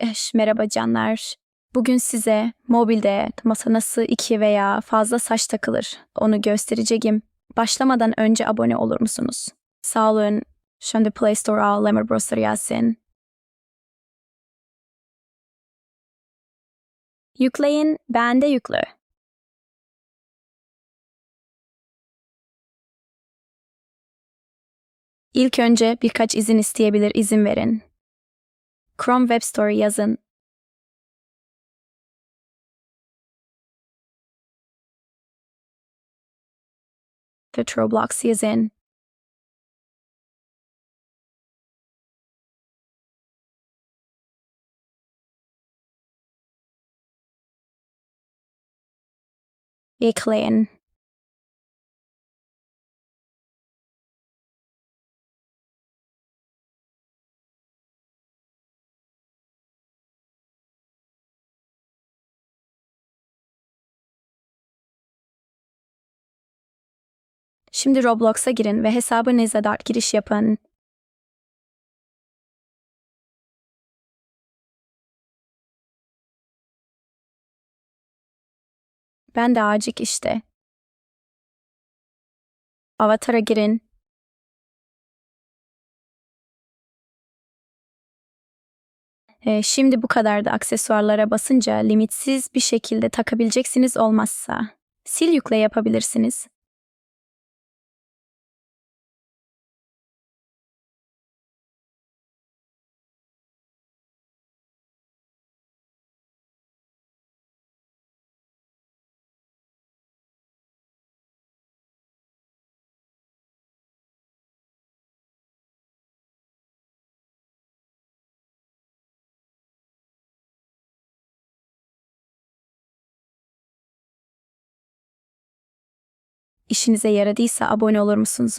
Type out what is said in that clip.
Eş, merhaba canlar. Bugün size mobilde masa nasıl iki veya fazla saç takılır onu göstereceğim. Başlamadan önce abone olur musunuz? Sağ olun. Şimdi Play Store'a Lemur Bros'ları yazsın. Yükleyin, ben de yüklü. İlk önce birkaç izin isteyebilir izin verin. Chrome Web Store yazın. Ve Roblox yazın. Ekleyin. Şimdi Roblox'a girin ve hesabınıza da giriş yapın. Ben de acık işte. Avatar'a girin. Ee, şimdi bu kadar da aksesuarlara basınca limitsiz bir şekilde takabileceksiniz olmazsa. Sil yükle yapabilirsiniz. İşinize yaradıysa abone olur musunuz?